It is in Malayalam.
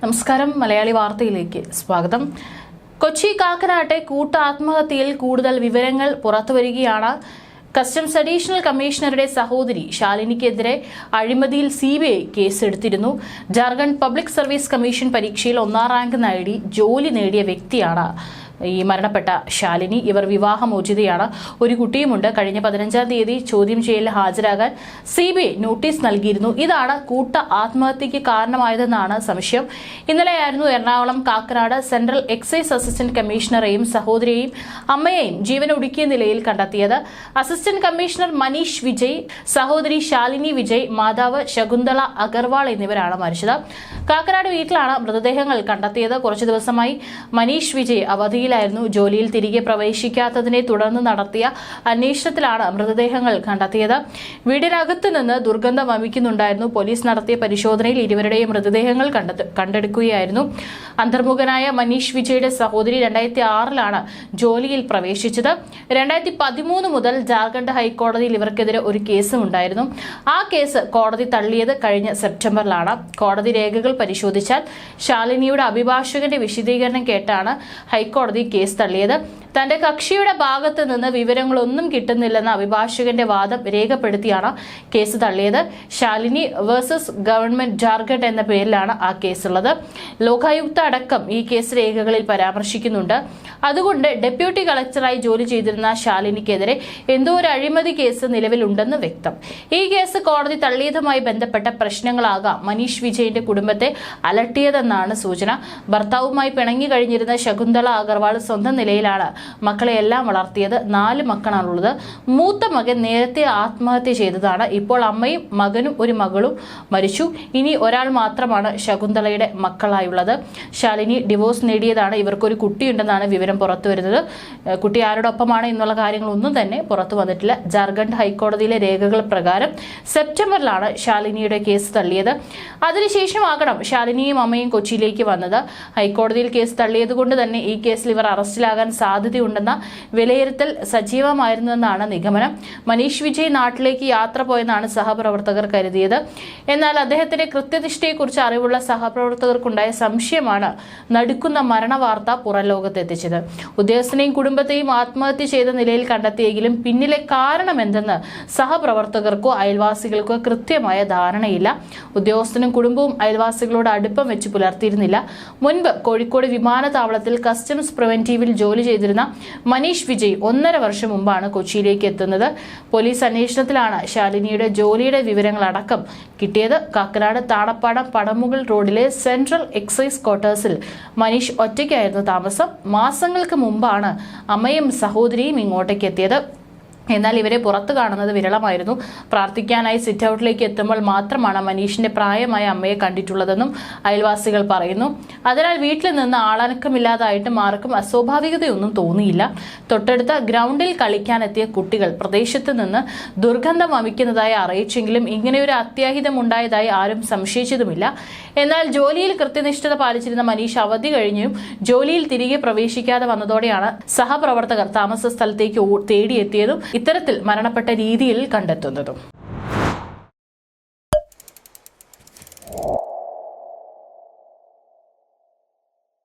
നമസ്കാരം മലയാളി വാർത്തയിലേക്ക് സ്വാഗതം. കൊച്ചി കാക്കനാട്ടെ കൂട്ട ആത്മഹത്യയിൽ കൂടുതൽ വിവരങ്ങൾ പുറത്തുവരികയാണ്. കസ്റ്റംസ് അഡീഷണൽ കമ്മീഷണറുടെ സഹോദരി ശാലിനിക്കെതിരെ അഴിമതിയിൽ സി ബി ഐ കേസെടുത്തിരുന്നു. ജാർഖണ്ഡ് പബ്ലിക് സർവീസ് കമ്മീഷൻ പരീക്ഷയിൽ ഒന്നാം റാങ്ക് നേടി ജോലി നേടിയ വ്യക്തിയാണ് ഈ മരണപ്പെട്ട ശാലിനി. ഇവർ വിവാഹമോചിതയാണ്. ഒരു കുട്ടിയുമുണ്ട്. കഴിഞ്ഞ പതിനഞ്ചാം തീയതി ചോദ്യം ചെയ്യലിൽ ഹാജരാകാൻ സി ബി ഐ നോട്ടീസ് നൽകിയിരുന്നു. ഇതാണ് കൂട്ട ആത്മഹത്യക്ക് കാരണമായതെന്നാണ് സംശയം. ഇന്നലെയായിരുന്നു Ernakulam Kakkanad central excise assistant കമ്മീഷണറെയും സഹോദരിയെയും അമ്മയെയും ജീവനൊടുക്കിയ നിലയിൽ കണ്ടെത്തിയത്. അസിസ്റ്റന്റ് കമ്മീഷണർ മനീഷ് വിജയ് സഹോദരി ശാലിനി വിജയ് മാതാവ് ശകുന്തള അഗർവാൾ എന്നിവരാണ് മരിച്ചത്. കാക്കനാട് വീട്ടിലാണ് മൃതദേഹങ്ങൾ കണ്ടെത്തിയത്. കുറച്ചു ദിവസമായി മനീഷ് വിജയ് അവധിയിലായിരുന്നു ജോലിയിൽ തിരികെ പ്രവേശിക്കാത്തതിനെ തുടർന്ന് നടത്തിയ അന്വേഷണത്തിലാണ് മൃതദേഹങ്ങൾ കണ്ടെത്തിയത്. വീടിനകത്ത് നിന്ന് ദുർഗന്ധം വമിക്കുന്നുണ്ടായിരുന്നു. പോലീസ് നടത്തിയ പരിശോധനയിൽ ഇരുവരുടെയും മൃതദേഹങ്ങൾ കണ്ടെടുക്കുകയായിരുന്നു. അന്തർമുഖനായ മനീഷ് വിജയുടെ സഹോദരി രണ്ടായിരത്തി ആറിലാണ് ജോലിയിൽ പ്രവേശിച്ചത്. രണ്ടായിരത്തി പതിമൂന്ന് മുതൽ ജാർഖണ്ഡ് ഹൈക്കോടതിയിൽ ഇവർക്കെതിരെ ഒരു കേസും ഉണ്ടായിരുന്നു. ആ കേസ് കോടതി തള്ളിയത് കഴിഞ്ഞ സെപ്റ്റംബറിലാണ്. കോടതി രേഖകൾ പരിശോധിച്ചാൽ ശാലിനിയുടെ അഭിഭാഷകന്റെ വിശദീകരണം കേട്ടാണ് ഹൈക്കോടതി കേസ് തള്ളിയത് തന്റെ കക്ഷിയുടെ ഭാഗത്ത് നിന്ന് വിവരങ്ങളൊന്നും കിട്ടുന്നില്ലെന്ന അഭിഭാഷകന്റെ വാദം രേഖപ്പെടുത്തിയാണ് കേസ് തള്ളിയത്. ശാലിനി വേഴ്സസ് ഗവൺമെന്റ് ജാർഖണ്ഡ് എന്ന പേരിലാണ് ആ കേസുള്ളത്. ലോകായുക്ത അടക്കം ഈ കേസ് രേഖകളിൽ പരാമർശിക്കുന്നുണ്ട്. അതുകൊണ്ട് ഡെപ്യൂട്ടി കളക്ടറായി ജോലി ചെയ്തിരുന്ന ശാലിനിക്കെതിരെ എന്തോ ഒരു അഴിമതി കേസ് നിലവിലുണ്ടെന്ന് വ്യക്തം. ഈ കേസ് കോടതി തള്ളിയതുമായി ബന്ധപ്പെട്ട പ്രശ്നങ്ങളാകാം മനീഷ് വിജയന്റെ കുടുംബത്തെ അലട്ടിയതെന്നാണ് സൂചന. ഭർത്താവുമായി പിണങ്ങി കഴിഞ്ഞിരുന്ന ശകുന്തള അഗർവാൾ സ്വന്തം നിലയിലാണ് മക്കളെ എല്ലാം വളർത്തിയത് നാല് മക്കളാണുള്ളത്. മൂത്ത മകൻ നേരത്തെ ആത്മഹത്യ ചെയ്തതാണ്. ഇപ്പോൾ അമ്മയും മകനും ഒരു മകളും മരിച്ചു. ഇനി ഒരാൾ മാത്രമാണ് ശകുന്തളയുടെ മക്കളായുള്ളത്. ശാലിനി ഡിവോഴ്സ് നേടിയതാണ്. ഇവർക്കൊരു കുട്ടിയുണ്ടെന്നാണ് വിവരം പുറത്തു വരുന്നത്. കുട്ടി ആരോടൊപ്പമാണ് എന്നുള്ള കാര്യങ്ങളൊന്നും തന്നെ പുറത്തു വന്നിട്ടില്ല. ജാർഖണ്ഡ് ഹൈക്കോടതിയിലെ രേഖകൾ പ്രകാരം സെപ്റ്റംബറിലാണ് ശാലിനിയുടെ കേസ് തള്ളിയത്. അതിനുശേഷം ആകണം ശാലിനിയും അമ്മയും കൊച്ചിയിലേക്ക് വന്നത്. ഹൈക്കോടതിയിൽ കേസ് തള്ളിയത് കൊണ്ട് തന്നെ ഈ കേസിൽ ഇവർ അറസ്റ്റിലാകാൻ സാധ്യതയുണ്ടെന്ന വിലയിരുത്തൽ സജീവമായിരുന്നുവെന്നാണ് നിഗമനം. മനീഷ് വിജയ് നാട്ടിലേക്ക് യാത്ര പോയെന്നാണ് സഹപ്രവർത്തകർ കരുതിയത്. എന്നാൽ അദ്ദേഹത്തിന്റെ കൃത്യനിഷ്ഠയെക്കുറിച്ച് അറിവുള്ള സഹപ്രവർത്തകർക്കുണ്ടായ സംശയമാണ് നടുക്കുന്ന മരണവാർത്ത പുറം ലോകത്തെത്തിച്ചത്. ഉദ്യോഗസ്ഥനെയും കുടുംബത്തെയും ആത്മഹത്യ ചെയ്ത നിലയിൽ കണ്ടെത്തിയെങ്കിലും പിന്നിലെ കാരണം എന്തെന്ന് സഹപ്രവർത്തകർക്കോ അയൽവാസികൾക്കോ കൃത്യമായ ധാരണയില്ല. ഉദ്യോഗസ്ഥനും കുടുംബവും അയൽവാസികളോട് അടുപ്പം വെച്ച് പുലർത്തിയിരുന്നില്ല. മുൻപ് കോഴിക്കോട് വിമാനത്താവളത്തിൽ കസ്റ്റംസ് പ്രിവെന്റീവിൽ ജോലി ചെയ്തിരുന്ന മനീഷ് വിജയ് ഒന്നര വർഷം മുമ്പാണ് കൊച്ചിയിലേക്ക് എത്തുന്നത്. പോലീസ് അന്വേഷണത്തിലാണ് ശാലിനിയുടെ ജോലിയുടെ വിവരങ്ങളടക്കം കിട്ടിയത്. കാക്കനാട് താണപ്പാടം പടമുകൾ റോഡിലെ സെൻട്രൽ എക്സൈസ് ക്വാർട്ടേഴ്സിൽ മനീഷ് ഒറ്റയ്ക്കായിരുന്നു താമസം. മാസങ്ങൾക്ക് മുമ്പാണ് അമ്മയും സഹോദരിയും ഇങ്ങോട്ടേക്ക് എത്തിയത് എന്നാൽ ഇവരെ പുറത്തു കാണുന്നത് വിരളമായിരുന്നു. പ്രാർത്ഥിക്കാനായി സിറ്റ് ഔട്ടിലേക്ക് എത്തുമ്പോൾ മാത്രമാണ് മനീഷിന്റെ പ്രായമായ അമ്മയെ കണ്ടിട്ടുള്ളതെന്നും അയൽവാസികൾ പറയുന്നു. അതിനാൽ വീട്ടിൽ നിന്ന് ആളനക്കമില്ലാതായിട്ടും ആർക്കും അസ്വാഭാവികതയൊന്നും തോന്നിയില്ല. തൊട്ടടുത്ത ഗ്രൗണ്ടിൽ കളിക്കാനെത്തിയ കുട്ടികൾ പ്രദേശത്ത് നിന്ന് ദുർഗന്ധം വമിക്കുന്നതായി അറിയിച്ചെങ്കിലും ഇങ്ങനെയൊരു അത്യാഹിതം ഉണ്ടായതായി ആരും സംശയിച്ചതുമില്ല. എന്നാൽ ജോലിയിൽ കൃത്യനിഷ്ഠത പാലിച്ചിരുന്ന മനീഷ് അവധി കഴിഞ്ഞും ജോലിയിൽ തിരികെ പ്രവേശിക്കാതെ വന്നതോടെയാണ് സഹപ്രവർത്തകർ താമസ സ്ഥലത്തേക്ക് തേടിയെത്തിയതും ഇത്തരത്തിൽ മരണപ്പെട്ട രീതിയിൽ കണ്ടെത്തുന്നതും